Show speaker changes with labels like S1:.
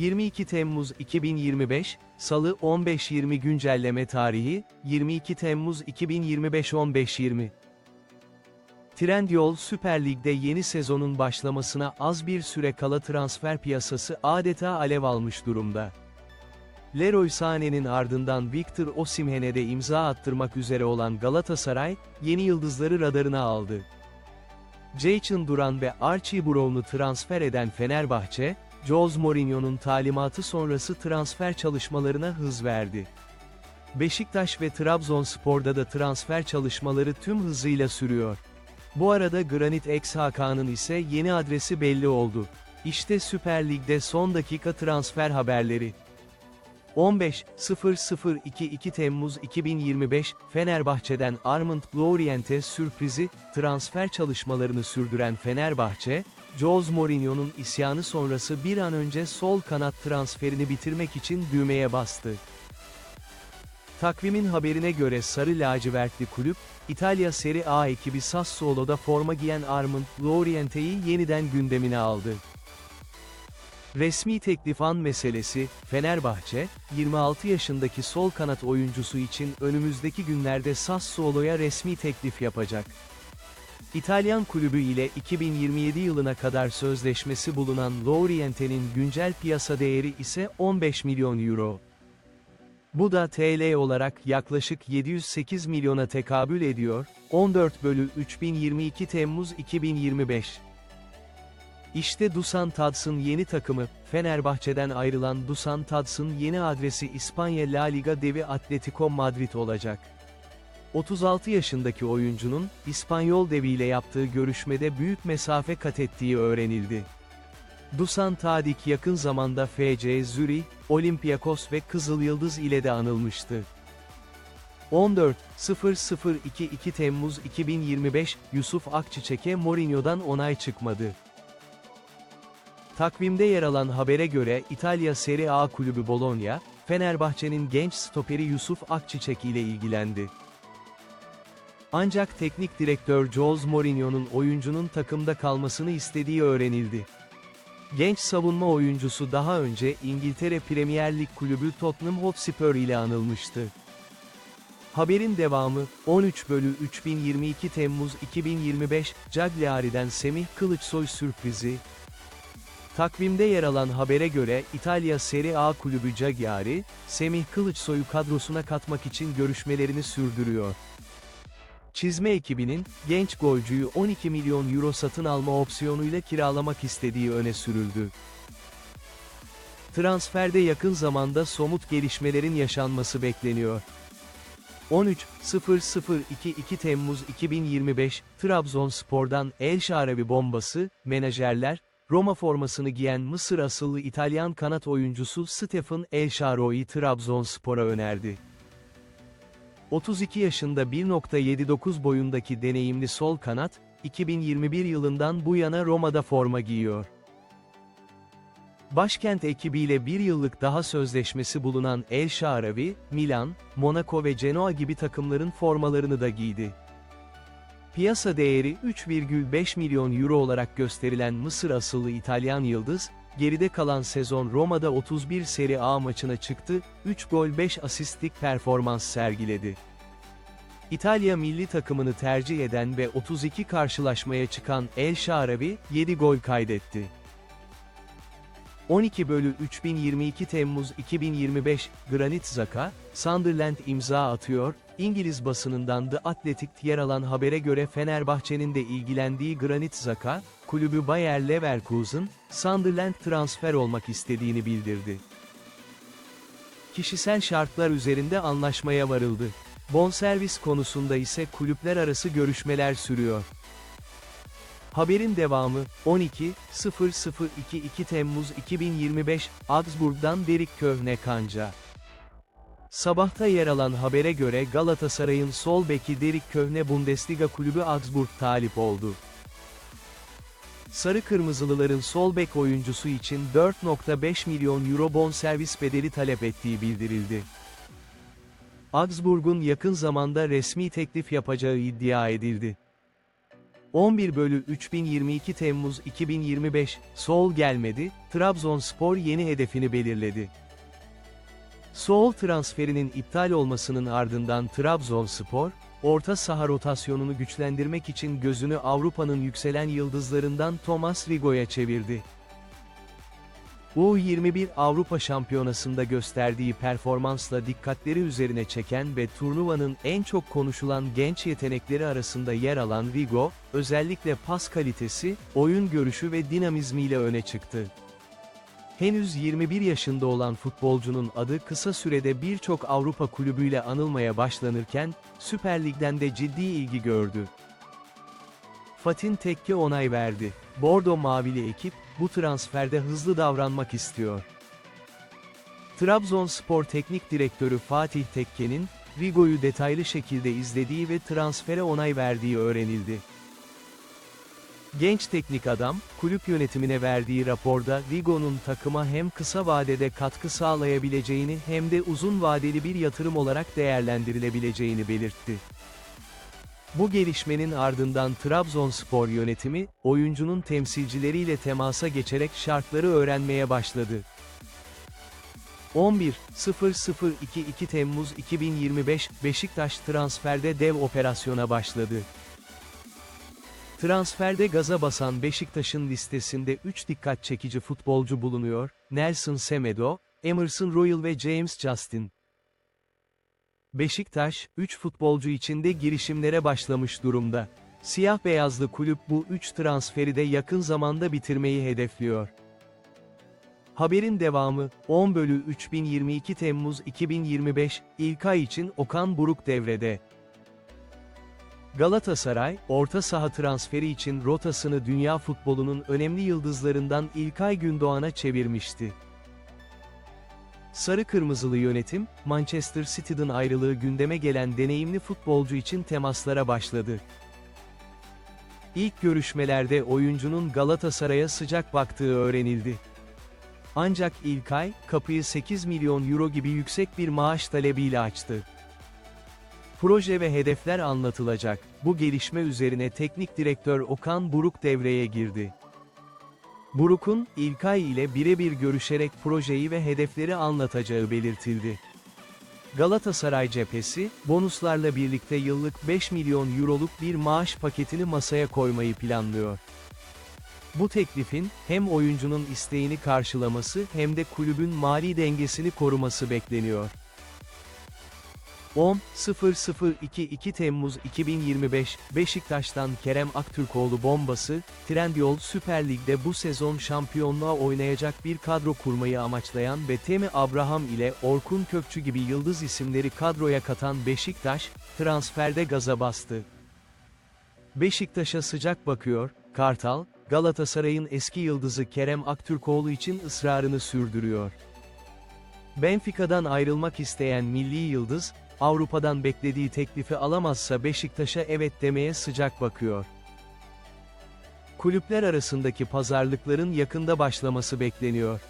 S1: 22 Temmuz 2025, Salı 15.20 güncelleme tarihi, 22 Temmuz 2025 15.20 Trendyol Süper Lig'de yeni sezonun başlamasına az bir süre kala transfer piyasası adeta alev almış durumda. Leroy Sané'nin ardından Victor Osimhen'e de imza attırmak üzere olan Galatasaray, yeni yıldızları radarına aldı. Jayson Duran ve Archie Brown'u transfer eden Fenerbahçe, Jose Mourinho'nun talimatı sonrası transfer çalışmalarına hız verdi. Beşiktaş ve Trabzonspor'da da transfer çalışmaları tüm hızıyla sürüyor. Bu arada Granit X Hakan'ın ise yeni adresi belli oldu. İşte Süper Lig'de son dakika transfer haberleri. 15.0022 Temmuz 2025, Fenerbahçe'den Armand Lorient'e sürprizi, transfer çalışmalarını sürdüren Fenerbahçe, Jose Mourinho'nun isyanı sonrası bir an önce sol kanat transferini bitirmek için düğmeye bastı. Takvimin haberine göre Sarı Lacivertli kulüp, İtalya Serie A ekibi Sassuolo'da forma giyen Armand Loriente'yi yeniden gündemine aldı. Resmi teklif an meselesi, Fenerbahçe, 26 yaşındaki sol kanat oyuncusu için önümüzdeki günlerde Sassuolo'ya resmi teklif yapacak. İtalyan kulübü ile 2027 yılına kadar sözleşmesi bulunan Loriente'nin güncel piyasa değeri ise 15 milyon euro. Bu da TL olarak yaklaşık 708 milyona tekabül ediyor, 14 bölü 3022 Temmuz 2025. İşte Dusan Tads'ın yeni takımı, Fenerbahçe'den ayrılan Dusan Tads'ın yeni adresi İspanya La Liga devi Atletico Madrid olacak. 36 yaşındaki oyuncunun, İspanyol deviyle yaptığı görüşmede büyük mesafe kat ettiği öğrenildi. Dusan Tadic yakın zamanda FC Zürih, Olympiakos ve Kızıl Yıldız ile de anılmıştı. 14.0022 Temmuz 2025, Yusuf Akçiçek'e Mourinho'dan onay çıkmadı. Takvimde yer alan habere göre İtalya Serie A kulübü Bologna, Fenerbahçe'nin genç stoperi Yusuf Akçiçek ile ilgilendi. Ancak teknik direktör Jose Mourinho'nun oyuncunun takımda kalmasını istediği öğrenildi. Genç savunma oyuncusu daha önce İngiltere Premier Lig kulübü Tottenham Hotspur ile anılmıştı. Haberin devamı, 13 bölü 3022 Temmuz 2025, Cagliari'den Semih Kılıçsoy sürprizi. Takvimde yer alan habere göre İtalya Serie A kulübü Cagliari, Semih Kılıçsoy'u kadrosuna katmak için görüşmelerini sürdürüyor. Çizme ekibinin, genç golcüyü 12 milyon euro satın alma opsiyonuyla kiralamak istediği öne sürüldü. Transferde yakın zamanda somut gelişmelerin yaşanması bekleniyor. 13.0022 Temmuz 2025, Trabzonspor'dan El Şarabi bombası, menajerler, Roma formasını giyen Mısır asıllı İtalyan kanat oyuncusu Stefan El Shaarawy Trabzonspor'a önerdi. 32 yaşında 1.79 boyundaki deneyimli sol kanat, 2021 yılından bu yana Roma'da forma giyiyor. Başkent ekibiyle bir yıllık daha sözleşmesi bulunan El Shaarawy, Milan, Monaco ve Genoa gibi takımların formalarını da giydi. Piyasa değeri 3,5 milyon euro olarak gösterilen Mısır asıllı İtalyan yıldız, geride kalan sezon Roma'da 31 Serie A maçına çıktı, 3 gol 5 asistlik performans sergiledi. İtalya milli takımını tercih eden ve 32 karşılaşmaya çıkan El Shaarawy, 7 gol kaydetti. 12 bölü 3022 Temmuz 2025, Granit Xhaka, Sunderland imza atıyor, İngiliz basınından The Athletic yer alan habere göre Fenerbahçe'nin de ilgilendiği Granit Xhaka, kulübü Bayer Leverkusen, Sunderland transfer olmak istediğini bildirdi. Kişisel şartlar üzerinde anlaşmaya varıldı. Bonservis konusunda ise kulüpler arası görüşmeler sürüyor. Haberin devamı, 12.0022 Temmuz 2025, Augsburg'dan Derik Köhne Kanca. Sabahta yer alan habere göre Galatasaray'ın sol beki Derik Köhne Bundesliga kulübü Augsburg talip oldu. Sarı Kırmızılıların sol bek oyuncusu için 4.5 milyon euro bonservis bedeli talep ettiği bildirildi. Augsburg'un yakın zamanda resmi teklif yapacağı iddia edildi. 11 bölü 3022 Temmuz 2025, Sol gelmedi, Trabzonspor yeni hedefini belirledi. Sol transferinin iptal olmasının ardından Trabzonspor, orta saha rotasyonunu güçlendirmek için gözünü Avrupa'nın yükselen yıldızlarından Thomas Rigo'ya çevirdi. U21 Avrupa Şampiyonası'nda gösterdiği performansla dikkatleri üzerine çeken ve turnuvanın en çok konuşulan genç yetenekleri arasında yer alan Rigo, özellikle pas kalitesi, oyun görüşü ve dinamizmiyle öne çıktı. Henüz 21 yaşında olan futbolcunun adı kısa sürede birçok Avrupa kulübüyle anılmaya başlanırken, Süper Lig'den de ciddi ilgi gördü. Fatin Tekke onay verdi. Bordo Mavili ekip, bu transferde hızlı davranmak istiyor. Trabzonspor Teknik Direktörü Fatih Tekke'nin, Rigo'yu detaylı şekilde izlediği ve transfere onay verdiği öğrenildi. Genç teknik adam, kulüp yönetimine verdiği raporda Rigo'nun takıma hem kısa vadede katkı sağlayabileceğini hem de uzun vadeli bir yatırım olarak değerlendirilebileceğini belirtti. Bu gelişmenin ardından Trabzonspor yönetimi, oyuncunun temsilcileriyle temasa geçerek şartları öğrenmeye başladı. 11.0022 Temmuz 2025 Beşiktaş transferde dev operasyona başladı. Transferde gaza basan Beşiktaş'ın listesinde 3 dikkat çekici futbolcu bulunuyor, Nelson Semedo, Emerson Royal ve James Justin. Beşiktaş, 3 futbolcu içinde girişimlere başlamış durumda. Siyah beyazlı kulüp bu 3 transferi de yakın zamanda bitirmeyi hedefliyor. Haberin devamı, 10 bölü 3022 Temmuz 2025, İlkay için Okan Buruk devrede. Galatasaray, orta saha transferi için rotasını dünya futbolunun önemli yıldızlarından İlkay Gündoğan'a çevirmişti. Sarı Kırmızılı yönetim, Manchester City'den ayrılığı gündeme gelen deneyimli futbolcu için temaslara başladı. İlk görüşmelerde oyuncunun Galatasaray'a sıcak baktığı öğrenildi. Ancak İlkay, kapıyı 8 milyon euro gibi yüksek bir maaş talebiyle açtı. Proje ve hedefler anlatılacak. Bu gelişme üzerine teknik direktör Okan Buruk devreye girdi. Buruk'un, İlkay ile birebir görüşerek projeyi ve hedefleri anlatacağı belirtildi. Galatasaray cephesi, bonuslarla birlikte yıllık 5 milyon euroluk bir maaş paketini masaya koymayı planlıyor. Bu teklifin, hem oyuncunun isteğini karşılaması hem de kulübün mali dengesini koruması bekleniyor. 10.0022 Temmuz 2025, Beşiktaş'tan Kerem Aktürkoğlu bombası, Trendyol Süper Lig'de bu sezon şampiyonluğa oynayacak bir kadro kurmayı amaçlayan ve Temi Abraham ile Orkun Kökçü gibi yıldız isimleri kadroya katan Beşiktaş, transferde gaza bastı. Beşiktaş'a sıcak bakıyor, Kartal, Galatasaray'ın eski yıldızı Kerem Aktürkoğlu için ısrarını sürdürüyor. Benfica'dan ayrılmak isteyen milli yıldız, Avrupa'dan beklediği teklifi alamazsa Beşiktaş'a evet demeye sıcak bakıyor. Kulüpler arasındaki pazarlıkların yakında başlaması bekleniyor.